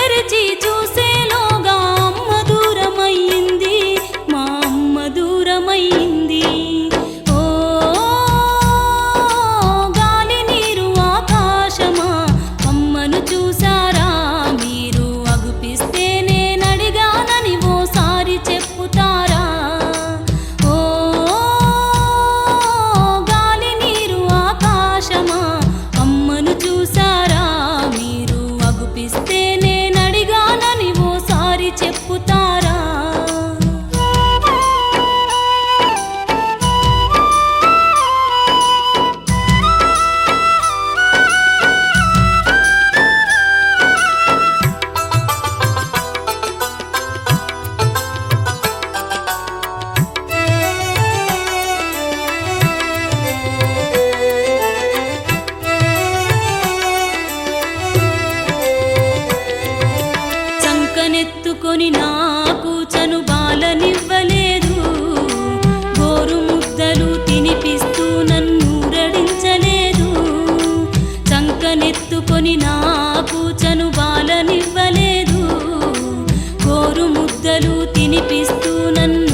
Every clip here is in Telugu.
तेरे जीत చంకనెత్తుకొని నాకు చనుబాలనివ్వలేదు గోరు ముద్దలు తినిపిస్తూ నన్ను రడించలేదు. చంకనెత్తుకొని నాకు చనుబాలనివ్వలేదు గోరు ముద్దలు తినిపిస్తూ నన్ను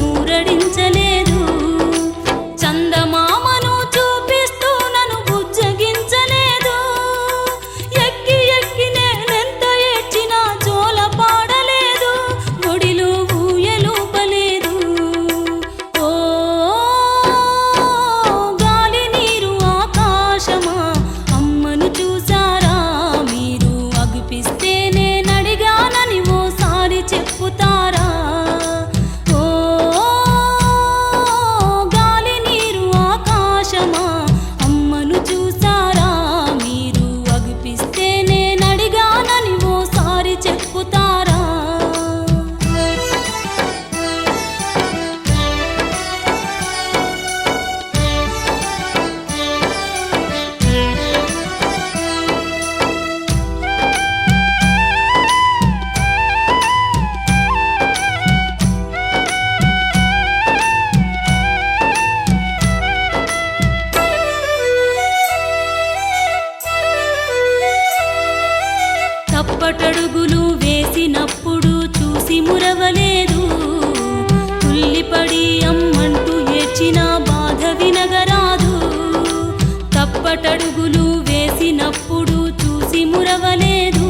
తప్పటడుగులు వేసినప్పుడు చూసి మురవలేదు.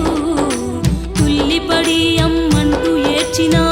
తుల్లిపడి అమ్మంటూ ఏడ్చినా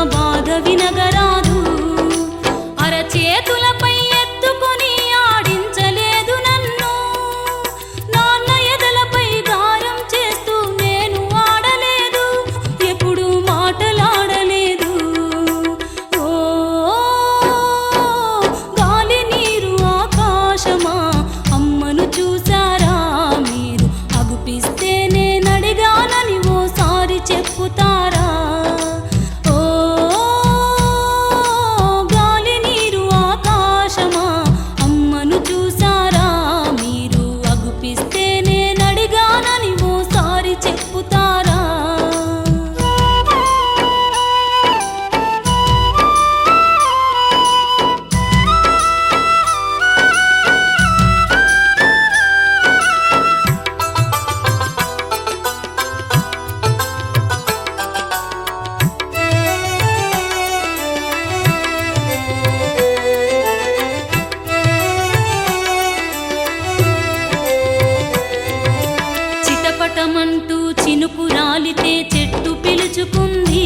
కాలితే చెట్టు పిలుచుకుంది.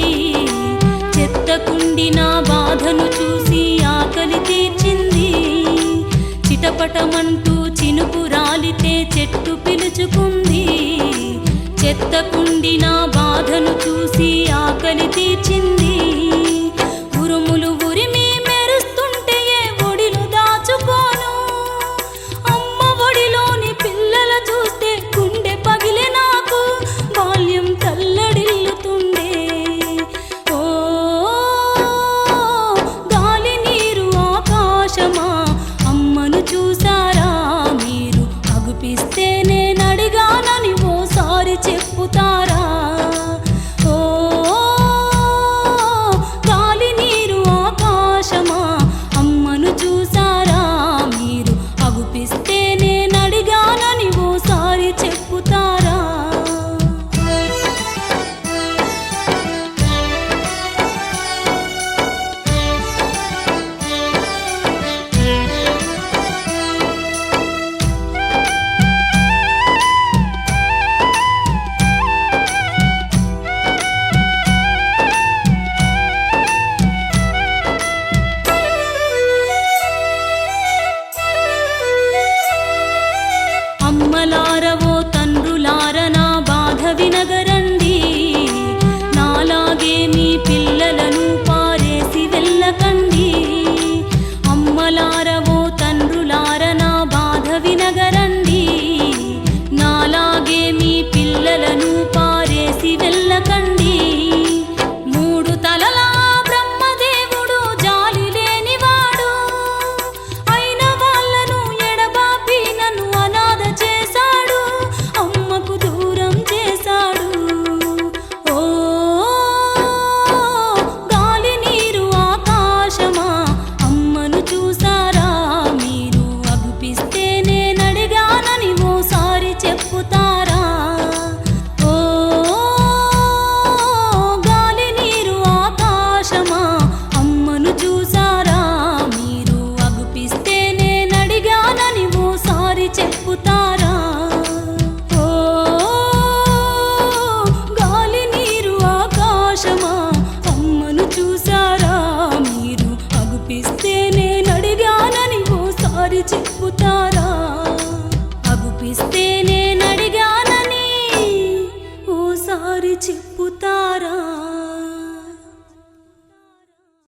చెత్తకుండి నా బాధను చూసి ఆకలి తీర్చింది. చిటపటమంటూ చినుకు రాలితే చెట్టు పిలుచుకుంది. చెత్తకుండి నా బాధను చూసి ఆకలి తీర్చింది.